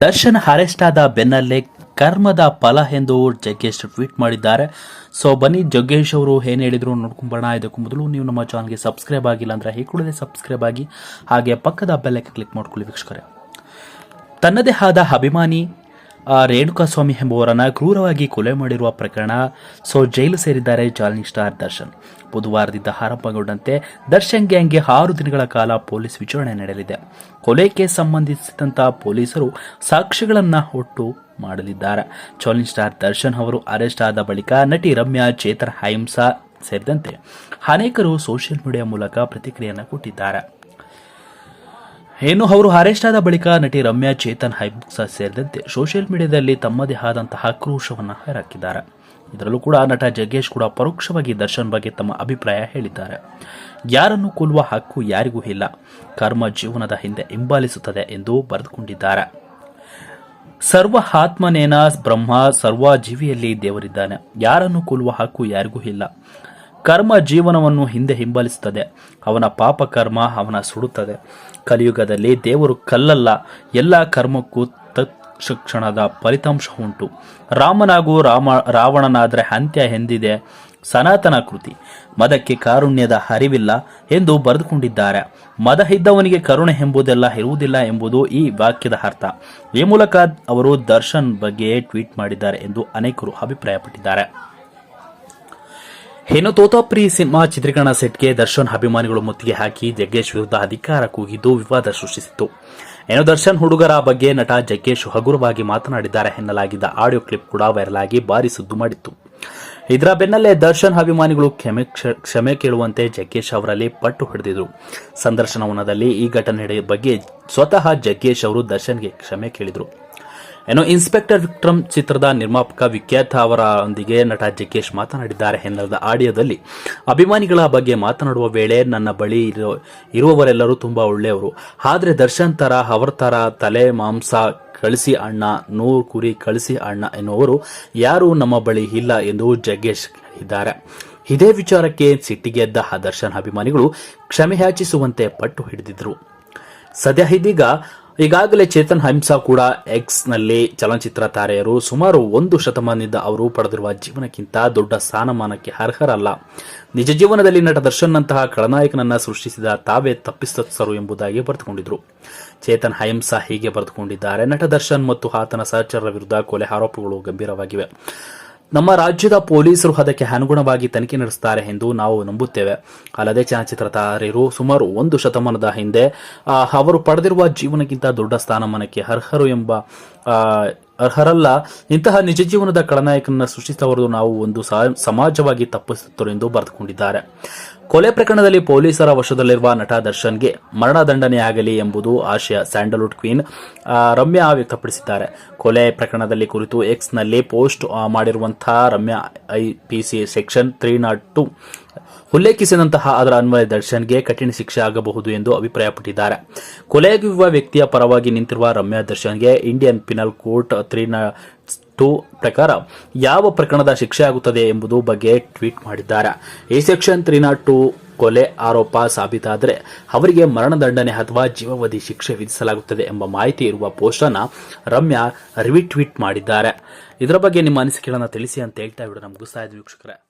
Darshan arrest ಆದ ಬೆನ್ನಲ್ಲೇ ಕರ್ಮದ ಫಲ ಎಂದು ಜಗ್ಗೇಶ್ ಟ್ವೀಟ್ ಮಾಡಿದ್ದಾರೆ. ಸೊ ಬನ್ನಿ, ಜಗ್ಗೇಶ್ ಅವರು ಏನು ಹೇಳಿದ್ರು ನೋಡ್ಕೊಂಬೋಣ ಇದಕ್ಕೂ ಮೊದಲು ನೀವು ನಮ್ಮ ಚಾನಲ್ಗೆ ಸಬ್ಸ್ಕ್ರೈಬ್ ಆಗಿಲ್ಲ ಅಂದ್ರೆ ಈ ಸಬ್ಸ್ಕ್ರೈಬ್ ಆಗಿ ಹಾಗೆ ಪಕ್ಕದ ಬೆಲ್ಲಕ್ಕೆ ಕ್ಲಿಕ್ ಮಾಡ್ಕೊಳ್ಳಿ ವೀಕ್ಷಕರೇ. ತನ್ನದೇ ಆದ ಅಭಿಮಾನಿ ರೇಣುಕಾಸ್ವಾಮಿ ಎಂಬುವರನ್ನ ಕ್ರೂರವಾಗಿ ಕೊಲೆ ಮಾಡಿರುವ ಪ್ರಕರಣ ಸೊ ಜೈಲು ಸೇರಿದ್ದಾರೆ ಜಾಲಿನಿ ಸ್ಟಾರ್ ದರ್ಶನ್. ಬುಧವಾರದಿಂದ ಆರಂಭಗೊಂಡಂತೆ ದರ್ಶನ್ ಗ್ಯಾಂಗ್ಗೆ ಆರು ದಿನಗಳ ಕಾಲ ಪೊಲೀಸ್ ವಿಚಾರಣೆ ನಡೆಯಲಿದೆ. ಕೊಲೆಗೆ ಸಂಬಂಧಿಸಿದಂತಹ ಪೊಲೀಸರು ಸಾಕ್ಷಿಗಳನ್ನ ಒಟ್ಟು ಮಾಡಲಿದ್ದಾರೆ. ಚಾಲಿನ್ ಸ್ಟಾರ್ ದರ್ಶನ್ ಅವರು ಅರೆಸ್ಟ್ ಆದ ಬಳಿಕ ನಟಿ ರಮ್ಯಾ ಚೇತರ್ ಹೈಂಸಾ ಸೇರಿದಂತೆ ಅನೇಕರು ಸೋಷಿಯಲ್ ಮೀಡಿಯಾ ಮೂಲಕ ಪ್ರತಿಕ್ರಿಯೆಯನ್ನು ಕೊಟ್ಟಿದ್ದಾರೆ. ಏನು, ಅವರು ಅರೆಸ್ಟ್ ಆದ ಬಳಿಕ ನಟಿ ರಮ್ಯಾ, ಚೇತನ್, ಹೈಬುಕ್ಸ ಸೇರಿದಂತೆ ಸೋಷಿಯಲ್ ಮೀಡಿಯಾದಲ್ಲಿ ತಮ್ಮದೇ ಆದಂತಹ ಆಕ್ರೋಶವನ್ನು ಹೊರಹಾಕಿದ್ದಾರೆ ಇದರಲ್ಲೂ ಕೂಡ ನಟ ಜಗ್ಗೇಶ್ ಕೂಡ ಪರೋಕ್ಷವಾಗಿ ದರ್ಶನ್ ಬಗ್ಗೆ ತಮ್ಮ ಅಭಿಪ್ರಾಯ ಹೇಳಿದ್ದಾರೆ. ಯಾರನ್ನು ಕೊಲ್ಲುವ ಹಕ್ಕು ಯಾರಿಗೂ ಇಲ್ಲ. ಕರ್ಮ ಜೀವನದ ಹಿಂದೆ ಹಿಂಬಾಲಿಸುತ್ತದೆ ಎಂದು ಬರೆದುಕೊಂಡಿದ್ದಾರೆ. ಸರ್ವ ಆತ್ಮನೇನ ಬ್ರಹ್ಮ, ಸರ್ವ ಜೀವಿಯಲ್ಲಿ ದೇವರಿದ್ದಾನೆ. ಯಾರನ್ನು ಕೊಲ್ಲುವ ಹಕ್ಕು ಯಾರಿಗೂ ಇಲ್ಲ. ಕರ್ಮ ಜೀವನವನ್ನು ಹಿಂದೆ ಹಿಂಬಲಿಸುತ್ತದೆ. ಅವನ ಪಾಪ ಕರ್ಮ ಅವನ ಸುಡುತ್ತದೆ. ಕಲಿಯುಗದಲ್ಲಿ ದೇವರು ಕಲ್ಲಲ್ಲ, ಎಲ್ಲ ಕರ್ಮಕ್ಕೂ ತತ್ಕ್ಷಣದ ಫಲಿತಾಂಶ ಉಂಟು ರಾಮನಾಗೂ ರಾಮ, ರಾವಣನಾದರೆ ಅಂತ್ಯ ಎಂದಿದೆ ಸನಾತನ ಕೃತಿ. ಮದಕ್ಕೆ ಕಾರುಣ್ಯದ ಹರಿವಿಲ್ಲ ಎಂದು ಬರೆದುಕೊಂಡಿದ್ದಾರೆ. ಮದ ಇದ್ದವನಿಗೆ ಕರುಣೆ ಎಂಬುದೆಲ್ಲ ಇರುವುದಿಲ್ಲ ಎಂಬುದು ಈ ವಾಕ್ಯದ ಅರ್ಥ. ಈ ಮೂಲಕ ಅವರು ದರ್ಶನ್ ಬಗ್ಗೆ ಟ್ವೀಟ್ ಮಾಡಿದ್ದಾರೆ ಎಂದು ಅನೇಕರು ಅಭಿಪ್ರಾಯಪಟ್ಟಿದ್ದಾರೆ. ಇನ್ನು ತೋತಾಪ್ರಿ ಸಿನಿಮಾ ಚಿತ್ರೀಕರಣ ಸೆಟ್ಗೆ ದರ್ಶನ್ ಅಭಿಮಾನಿಗಳು ಮುತ್ತಿಗೆ ಹಾಕಿ ಜಗ್ಗೇಶ್ ವಿರುದ್ಧ ಅಧಿಕಾರ ಕೂಗಿದ್ದು ವಿವಾದ ಸೃಷ್ಟಿಸಿತ್ತು. ಏನು ದರ್ಶನ್ ಹುಡುಗರ ಬಗ್ಗೆ ನಟ ಜಗ್ಗೇಶ್ ಹಗುರವಾಗಿ ಮಾತನಾಡಿದ್ದಾರೆ ಎನ್ನಲಾಗಿದ್ದ ಆಡಿಯೋ ಕ್ಲಿಪ್ ಕೂಡ ವೈರಲ್ ಆಗಿ ಭಾರಿ ಸುದ್ದು ಮಾಡಿತ್ತು. ಇದರ ಬೆನ್ನಲ್ಲೇ ದರ್ಶನ್ ಅಭಿಮಾನಿಗಳು ಕ್ಷಮೆ ಕ್ಷ- ಕ್ಷಮೆ ಕೇಳುವಂತೆ ಜಗ್ಗೇಶ್ ಅವರಲ್ಲಿ ಪಟ್ಟು ಹಿಡಿದಿದ್ರು. ಸಂದರ್ಶನವನದಲ್ಲಿ ಈ ಘಟನೆ ಬಗ್ಗೆ ಸ್ವತಃ ಜಗ್ಗೇಶ್ ಅವರು ದರ್ಶನ್ಗೆ ಕ್ಷಮೆ ಕೇಳಿದರು. ಇನ್ನು ಇನ್ಸ್ಪೆಕ್ಟರ್ ವಿಕ್ರಮ್ ಚಿತ್ರದ ನಿರ್ಮಾಪಕ ವಿಖ್ಯಾತ ಅವರೊಂದಿಗೆ ನಟ ಜಗ್ಗೇಶ್ ಮಾತನಾಡಿದ್ದಾರೆ. ಎನ್ನದ ಆಡಿಯೋದಲ್ಲಿ ಅಭಿಮಾನಿಗಳ ಬಗ್ಗೆ ಮಾತನಾಡುವ ವೇಳೆ ನನ್ನ ಬಳಿ ಇರೋ, ಇರುವವರೆಲ್ಲರೂ ತುಂಬಾ ಒಳ್ಳೆಯವರು. ಆದರೆ ದರ್ಶನ್ ತರ, ಅವರ ತರ ತಲೆ ಮಾಂಸ ಕಳಿಸಿ ಅಣ್ಣ, ನೂರು ಕುರಿ ಕಳಿಸಿ ಅಣ್ಣ ಎನ್ನುವರು ಯಾರೂ ನಮ್ಮ ಬಳಿ ಇಲ್ಲ ಎಂದು ಜಗ್ಗೇಶ್ ಹೇಳಿದ್ದಾರೆ. ಇದೇ ವಿಚಾರಕ್ಕೆ ಸಿಟ್ಟಿಗೆದ್ದ ಆ ದರ್ಶನ್ ಅಭಿಮಾನಿಗಳು ಕ್ಷಮೆಯಾಚಿಸುವಂತೆ ಪಟ್ಟು ಹಿಡಿದಿದ್ರು. ಸದ್ಯ ಇದೀಗ ಈಗಾಗಲೇ ಚೇತನ್ ಹಂಸಾ ಕೂಡ ಎಕ್ಸ್ನಲ್ಲಿ ಚಲನಚಿತ್ರ ತಾರೆಯರು ಸುಮಾರು ಒಂದು ಶತಮಾನದಿಂದ ಅವರು ಪಡೆದಿರುವ ಜೀವನಕ್ಕಿಂತ ದೊಡ್ಡ ಸ್ಥಾನಮಾನಕ್ಕೆ ಅರ್ಹರಲ್ಲ. ನಿಜ ಜೀವನದಲ್ಲಿ ನಟ ದರ್ಶನ್ ನಂತಹ ಖಳನಾಯಕನನ್ನ ಸೃಷ್ಟಿಸಿದ ತಾವೇ ತಪ್ಪಿಸ್ತರು ಎಂಬುದಾಗಿ ಬರೆದುಕೊಂಡಿದ್ರು. ಚೇತನ್ ಹಂಸಾ ಹೀಗೆ ಬರೆದುಕೊಂಡಿದ್ದಾರೆ, ನಟ ದರ್ಶನ್ ಮತ್ತು ಆತನ ಸಹಚರರ ವಿರುದ್ಧ ಕೊಲೆ ಆರೋಪಗಳು ಗಂಭೀರವಾಗಿವೆ. ನಮ್ಮ ರಾಜ್ಯದ ಪೊಲೀಸರು ಅದಕ್ಕೆ ಅನುಗುಣವಾಗಿ ತನಿಖೆ ನಡೆಸುತ್ತಾರೆ ಎಂದು ನಾವು ನಂಬುತ್ತೇವೆ. ಅಲ್ಲದೆ ಚಲನಚಿತ್ರ ತಾರೆಯರು ಸುಮಾರು ಒಂದು ಶತಮಾನದ ಹಿಂದೆ ಅವರು ಪಡೆದಿರುವ ಜೀವನಕ್ಕಿಂತ ದೊಡ್ಡ ಸ್ಥಾನಮಾನಕ್ಕೆ ಅರ್ಹರು ಎಂಬ ಅರ್ಹರಲ್ಲ, ಇಂತಹ ನಿಜ ಜೀವನದ ಖಳನಾಯಕನನ್ನು ಸೃಷ್ಟಿಸಿದವರು ನಾವು ಒಂದು ಸಮಾಜವಾಗಿ ತಪ್ಪಿಸುತ್ತರು ಎಂದು ಬರೆದುಕೊಂಡಿದ್ದಾರೆ. ಕೊಲೆ ಪ್ರಕರಣದಲ್ಲಿ ಪೊಲೀಸರ ವಶದಲ್ಲಿರುವ ನಟ ದರ್ಶನ್ಗೆ ಮರಣದಂಡನೆಯಾಗಲಿ ಎಂಬುದು ಆಶಯ ಸ್ಯಾಂಡಲ್ವುಡ್ ಕ್ವೀನ್ ರಮ್ಯಾ ವ್ಯಕ್ತಪಡಿಸಿದ್ದಾರೆ. ಕೊಲೆ ಪ್ರಕರಣದಲ್ಲಿ ಕುರಿತು ಎಕ್ಸ್ನಲ್ಲಿ ಪೋಸ್ಟ್ ಮಾಡಿರುವಂತಹ Ramya IPC section three nought two ಉಲ್ಲೇಖಿಸಿದಂತಹ ಅದರ ಅನ್ವಯ ದರ್ಶನ್ಗೆ ಕಠಿಣ ಶಿಕ್ಷೆ ಆಗಬಹುದು ಎಂದು ಅಭಿಪ್ರಾಯಪಟ್ಟಿದ್ದಾರೆ. ಕೊಲೆಯಾಗಿರುವ ವ್ಯಕ್ತಿಯ ಪರವಾಗಿ ನಿಂತಿರುವ ರಮ್ಯಾ ದರ್ಶನ್ಗೆ Indian penal court three two ಪ್ರಕಾರ ಯಾವ ಪ್ರಕರಣದ ಶಿಕ್ಷೆ ಆಗುತ್ತದೆ ಎಂಬುದು ಬಗ್ಗೆ ಟ್ವೀಟ್ ಮಾಡಿದ್ದಾರೆ. ಈ ಸೆಕ್ಷನ್ ತ್ರೀ ಟು ಕೊಲೆ ಆರೋಪ ಸಾಬೀತಾದರೆ ಅವರಿಗೆ ಮರಣದಂಡನೆ ಅಥವಾ ಜೀವಾವಧಿ ಶಿಕ್ಷೆ ವಿಧಿಸಲಾಗುತ್ತದೆ ಎಂಬ ಮಾಹಿತಿ ಇರುವ ಪೋಸ್ಟ್ ಅನ್ನು ರಮ್ಯಾ ರಿಟ್ವೀಟ್ ಮಾಡಿದ್ದಾರೆ. ಇದರ ಬಗ್ಗೆ ನಿಮ್ಮ ಅನಿಸಿಕೆಗಳನ್ನು ತಿಳಿಸಿ ಅಂತ ಹೇಳ್ತಾ ವಿಡಿಯೋನ ಮುಗಿಸ್ತಾ ಇದ್ವಿ ವೀಕ್ಷಕರೇ.